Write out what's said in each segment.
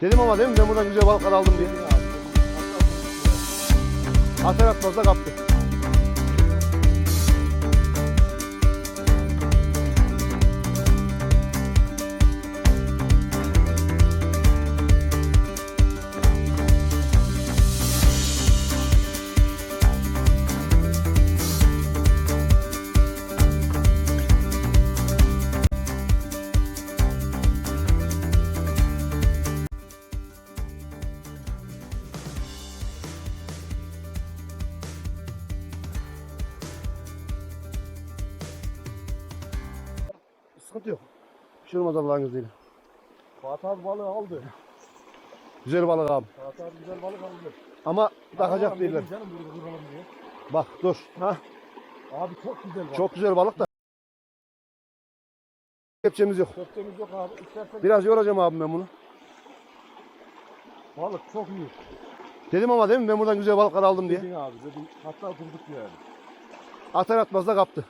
Dedim ama değil mi ben buradan güzel balıklar aldım diye. Atar atmaz kaptı. Sıkıntı yok. Bir şey olmaz Allah'ın izniyle. Fatih abi balığı aldı. Güzel balık abi. Fatih abi güzel balık aldı. Ama takacak değiller. dedim Canım burada duralım diye. Bak dur. Ha, Abi çok güzel balık. çok güzel balık da. Kepçemiz yok. Köftemiz yok abi. İstersen Biraz yoracağım abim ben bunu. balık çok iyi. Dedim ama değil mi ben buradan güzel balıklar aldım diye. Dedin abi dedin. Hatta durduk yani. Atar atmaz da kaptı.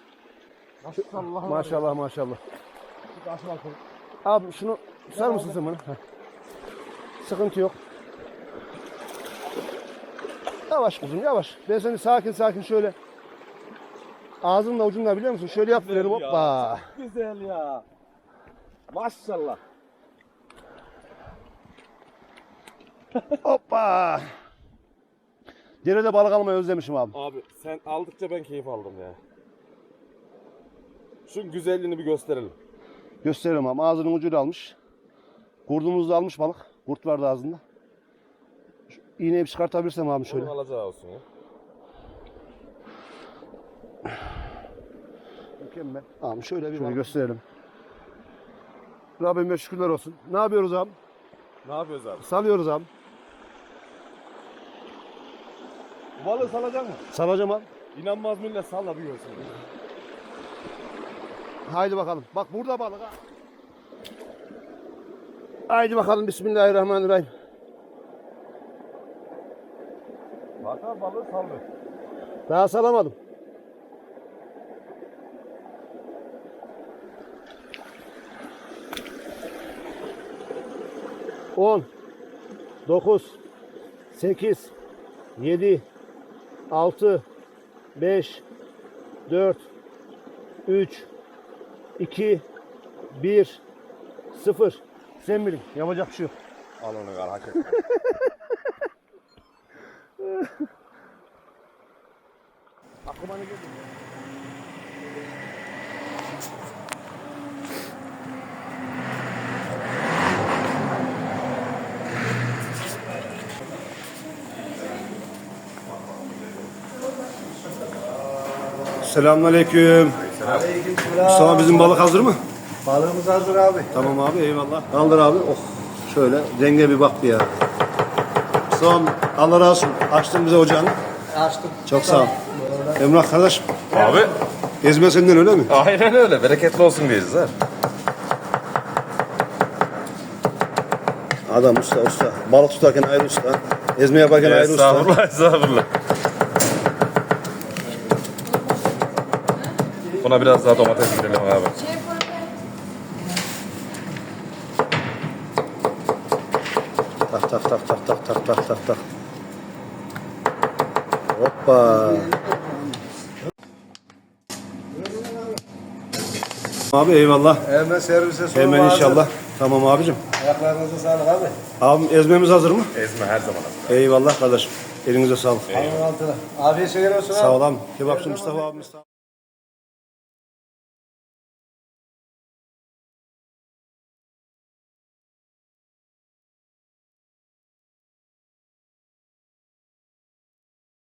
Maşallah. Maşallah maşallah. Koy. Abi şunu tutar mısın sen? Heh. Sıkıntı yok. Yavaş kuzum yavaş. Ben seni sakin sakin şöyle ağzınla ucunla biliyor musun? Şöyle yap ya. hoppa. Güzel ya. Maşallah. Hoppa. Derede balık almayı özlemişim abi. Abi sen aldıkça ben keyif aldım ya. Şu güzelliğini bir gösterelim. Gösteririm abi. Ağzının ucuyla almış. Kurdumuzda almış balık. Kurt vardı ağzında. Şu iğneyi bir çıkartabilirsem abi şöyle. Onun alacağı olsun ya. Mükemmel. Abi şöyle bir şöyle gösterelim. Rabbime şükürler olsun. Ne yapıyoruz abi? Ne yapıyoruz abi? Salıyoruz abi. Balığı salacak mı? Salacağım abi. İnanmaz millet salla bir görsün. Haydi bakalım. Bak burada balık ha. Haydi bakalım. Bismillahirrahmanirrahim. Abi balığı saldı. Daha salamadım. On, dokuz, sekiz, yedi, altı, beş, dört, üç, iki, bir, sıfır. Sen bilin. Yapacak bir şey yok. Al onu kar hak Aklıma ne geldi? Selamünaleyküm. Mustafa bizim balık hazır mı? Balığımız hazır abi. Tamam abi eyvallah. Kaldır abi. Oh şöyle denge bir bak bir ya. Son Allah razı olsun. Açtın bize ocağını. Açtık. Çok sağ ol. Emrah kardeş. Abi Ezme senden öyle mi? aynen öyle. Bereketli olsun diyeceğiz ha. Adam usta usta. Balık tutarken ayrı usta. Ezme yaparken ayrı usta. Estağfurullah estağfurullah. Buna biraz daha domates girelim abi. Tak tak tak tak tak tak tak tak tak. Hoppa. Abi eyvallah. Hemen servise sunum Hemen hazır. inşallah. Tamam abicim. Ayaklarınıza sağlık abi. Abim ezmemiz hazır mı? Ezme her zaman hazır. Eyvallah kardeşim. Elinize sağlık. Alın altına. Afiyet şeker olsun abi. Sağ ol abi. Kebapçı Mustafa sağ ol.